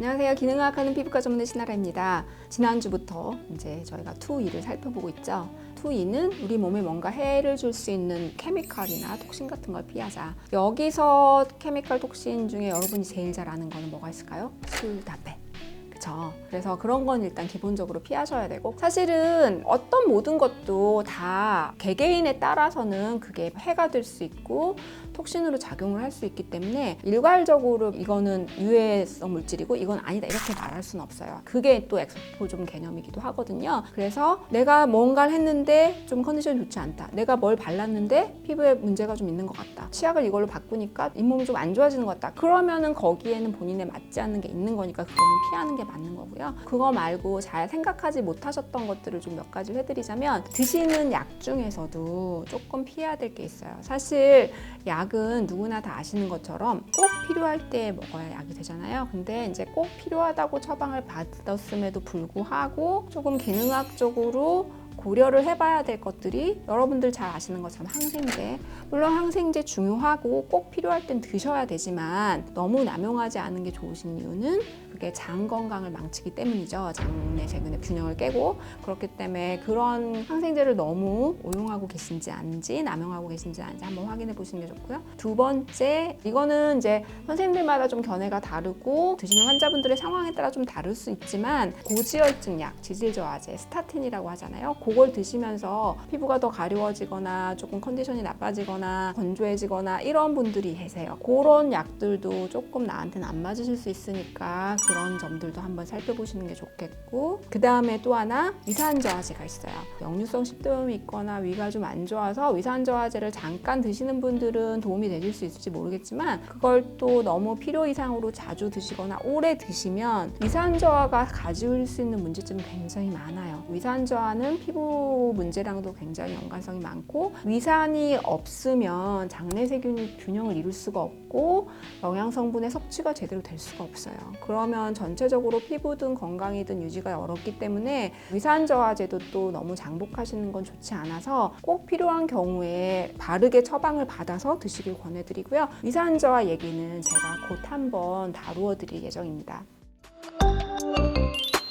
안녕하세요. 기능학하는 피부과 전문의 신하라입니다. 지난주부터 이제 저희가 2E를 살펴보고 있죠. 2E는 우리 몸에 뭔가 해를 줄 수 있는 케미컬이나 톡신 같은 걸 피하자. 여기서 케미컬 톡신 중에 여러분이 제일 잘 아는 거는 뭐가 있을까요? 술, 담배. 그쵸. 그래서 그런 건 일단 기본적으로 피하셔야 되고 사실은 어떤 모든 것도 다 개개인에 따라서는 그게 해가 될 수 있고 톡신으로 작용을 할 수 있기 때문에 일괄적으로 이거는 유해성 물질이고 이건 아니다 이렇게 말할 수는 없어요. 그게 또 엑스포좀 개념이기도 하거든요. 그래서 내가 뭔가를 했는데 좀 컨디션이 좋지 않다. 내가 뭘 발랐는데 피부에 문제가 좀 있는 것 같다. 치약을 이걸로 바꾸니까 잇몸이 좀 안 좋아지는 것 같다. 그러면은 거기에는 본인에 맞지 않는 게 있는 거니까 그거는 피하는 게 맞는 거고요. 그거 말고 잘 생각하지 못하셨던 것들을 좀 몇 가지 해드리자면 드시는 약 중에서도 조금 피해야 될 게 있어요. 사실 약은 누구나 다 아시는 것처럼 꼭 필요할 때 먹어야 약이 되잖아요. 근데 이제 꼭 필요하다고 처방을 받았음에도 불구하고 조금 기능학적으로 고려를 해봐야 될 것들이 여러분들 잘 아시는 것처럼 항생제. 물론 항생제 중요하고 꼭 필요할 땐 드셔야 되지만 너무 남용하지 않은 게 좋으신 이유는 그게 장 건강을 망치기 때문이죠. 장내 세균의 균형을 깨고. 그렇기 때문에 그런 항생제를 너무 오용하고 계신지 아닌지 남용하고 계신지 아닌지 한번 확인해 보시는 게 좋고요. 두 번째 이거는 이제 선생님들마다 좀 견해가 다르고 드시는 환자분들의 상황에 따라 좀 다를 수 있지만 고지혈증 약 지질 저하제 스타틴이라고 하잖아요 그걸 드시면서 피부가 더 가려워지거나 조금 컨디션이 나빠지거나 건조해지거나 이런 분들이 계세요. 그런 약들도 조금 나한테는 안 맞으실 수 있으니까 그런 점들도 한번 살펴보시는 게 좋겠고 그 다음에 또 하나 위산 저하제가 있어요. 역류성 식도염이 있거나 위가 좀 안 좋아서 위산 저하제를 잠깐 드시는 분들은 도움이 되실 수 있을지 모르겠지만 그걸 또 너무 필요 이상으로 자주 드시거나 오래 드시면 위산 저하가 가질 수 있는 문제점이 굉장히 많아요. 위산 저하는 피부 문제랑도 굉장히 연관성이 많고 위산이 없으면 장내 세균이 균형을 이룰 수가 없고 영양 성분의 섭취가 제대로 될 수가 없어요. 그러면 전체적으로 피부든 건강이든 유지가 어렵기 때문에 위산 저하제도 또 너무 장복하시는 건 좋지 않아서 꼭 필요한 경우에 바르게 처방을 받아서 드시길 권해드리고요. 위산 저하 얘기는 제가 곧 한번 다루어 드릴 예정입니다.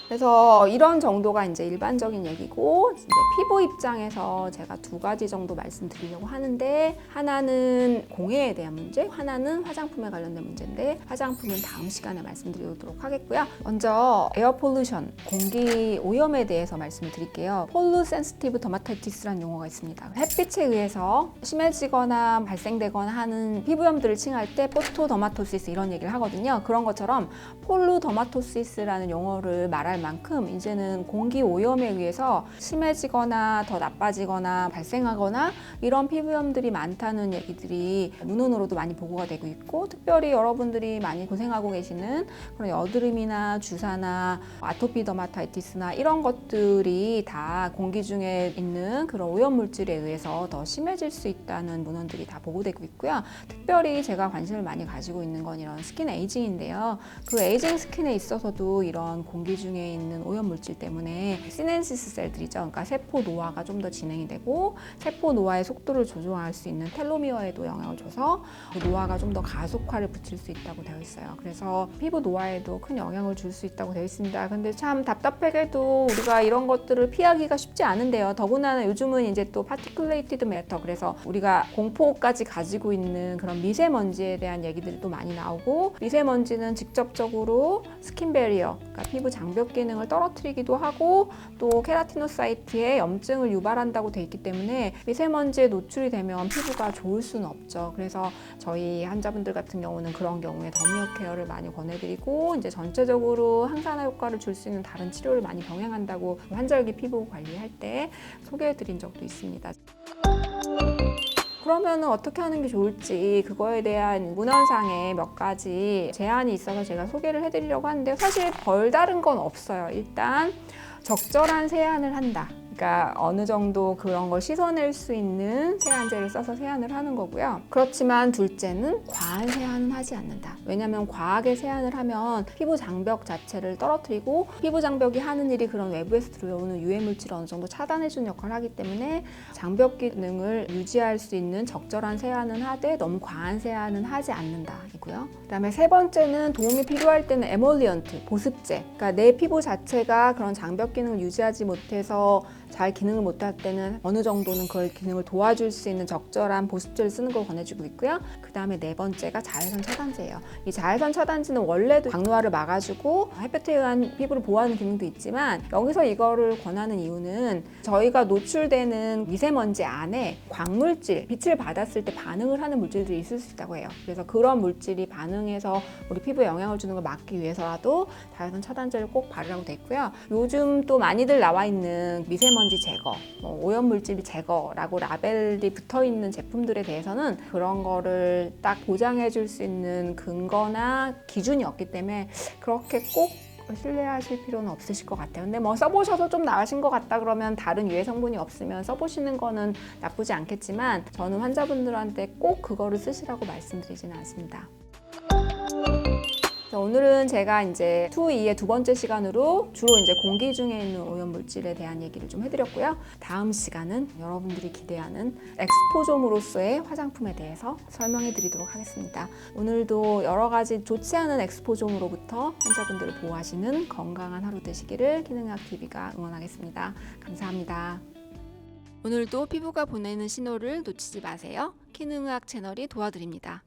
그래서 이런 정도가 이제 일반적인 얘기고 이제 피부 입장에서 제가 두 가지 정도 말씀드리려고 하는데 하나는 공해에 대한 문제, 하나는 화장품에 관련된 문제인데 화장품은 다음 시간에 말씀드리도록 하겠고요. 먼저 에어 폴루션, 공기 오염에 대해서 말씀을 드릴게요. 폴루 센시티브 더마타이티스라는 용어가 있습니다. 햇빛에 의해서 심해지거나 발생되거나 하는 피부염들을 칭할 때 포토 더마토시스 이런 얘기를 하거든요. 그런 것처럼 폴루 더마토시스라는 용어를 말할 만큼 이제는 공기 오염에 의해서 심해지거나 더 나빠지거나 발생하거나 이런 피부염들이 많다는 얘기들이 문헌으로도 많이 보고가 되고 있고 특별히 여러분들이 많이 고생하고 계시는 그런 여드름이나 주사나 아토피 더마타이티스나 이런 것들이 다 공기 중에 있는 그런 오염 물질에 의해서 더 심해질 수 있다는 문헌들이 다 보고되고 있고요. 특별히 제가 관심을 많이 가지고 있는 건 이런 스킨 에이징인데요. 그 에이징 스킨에 있어서도 이런 공기 중에 있는 오염 물질 때문에 시넨시스 셀들이죠. 그러니까 세포 노화가 좀 더 진행이 되고 세포 노화의 속도를 조종할 수 있는 텔로미어에도 영향을 줘서 그 노화가 좀 더 가속화를 붙일 수 있다고 되어 있어요. 그래서 피부 노화에도 큰 영향을 줄 수 있다고 되어 있습니다. 근데 참 답답하게도 우리가 이런 것들을 피하기가 쉽지 않은데요. 더구나 요즘은 이제 또 파티클레이티드 매터 그래서 우리가 공포까지 가지고 있는 그런 미세먼지에 대한 얘기들이 또 많이 나오고 미세먼지는 직접적으로 스킨 베리어, 그러니까 피부 장벽 기능을 떨어뜨리기도 하고 또 케라티노사이트에 염증을 유발한다고 돼 있기 때문에 미세먼지에 노출이 되면 피부가 좋을 수는 없죠. 그래서 저희 환자분들 같은 경우는 그런 경우에 더미어 케어를 많이 권해드리고 이제 전체적으로 항산화 효과를 줄 수 있는 다른 치료를 많이 병행한다고 환절기 피부 관리할 때 소개해드린 적도 있습니다. 그러면 어떻게 하는 게 좋을지 그거에 대한 문헌상에 몇 가지 제안이 있어서 제가 소개를 해드리려고 하는데요. 사실 별다른 건 없어요. 일단 적절한 세안을 한다. 그러니까 어느 정도 그런 걸 씻어낼 수 있는 세안제를 써서 세안을 하는 거고요. 그렇지만 둘째는 과한 세안은 하지 않는다. 왜냐하면 과하게 세안을 하면 피부 장벽 자체를 떨어뜨리고 피부 장벽이 하는 일이 그런 외부에서 들어오는 유해 물질을 어느 정도 차단해주는 역할을 하기 때문에 장벽 기능을 유지할 수 있는 적절한 세안은 하되 너무 과한 세안은 하지 않는다이고요. 그다음에 세 번째는 도움이 필요할 때는 에몰리언트 보습제. 그러니까 내 피부 자체가 그런 장벽 기능을 유지하지 못해서 잘 기능을 못할 때는 어느 정도는 그걸 기능을 도와줄 수 있는 적절한 보습제를 쓰는 걸 권해주고 있고요. 그 다음에 네 번째가 자외선 차단제예요. 이 자외선 차단제는 원래도 강노화를 막아주고 햇볕에 의한 피부를 보호하는 기능도 있지만 여기서 이거를 권하는 이유는 저희가 노출되는 미세먼지 안에 광물질, 빛을 받았을 때 반응을 하는 물질들이 있을 수 있다고 해요. 그래서 그런 물질이 반응해서 우리 피부에 영향을 주는 걸 막기 위해서라도 자외선 차단제를 꼭 바르라고 돼 있고요. 요즘 또 많이들 나와 있는 미세먼지 제거, 뭐 오염 물질 제거라고 라벨이 붙어 있는 제품들에 대해서는 그런 거를 딱 보장해 줄 수 있는 근거나 기준이 없기 때문에 그렇게 꼭 신뢰하실 필요는 없으실 것 같아요. 근데 뭐 써보셔서 좀 나으신 것 같다 그러면 다른 유해 성분이 없으면 써보시는 거는 나쁘지 않겠지만 저는 환자분들한테 꼭 그거를 쓰시라고 말씀드리지는 않습니다. 자, 오늘은 제가 이제 2, 2의 두 번째 시간으로 주로 이제 공기 중에 있는 오염 물질에 대한 얘기를 좀 해드렸고요. 다음 시간은 여러분들이 기대하는 엑스포좀으로서의 화장품에 대해서 설명해 드리도록 하겠습니다. 오늘도 여러 가지 좋지 않은 엑스포좀으로부터 환자분들을 보호하시는 건강한 하루 되시기를 기능학 TV가 응원하겠습니다. 감사합니다. 오늘도 피부가 보내는 신호를 놓치지 마세요. 키능의학 채널이 도와드립니다.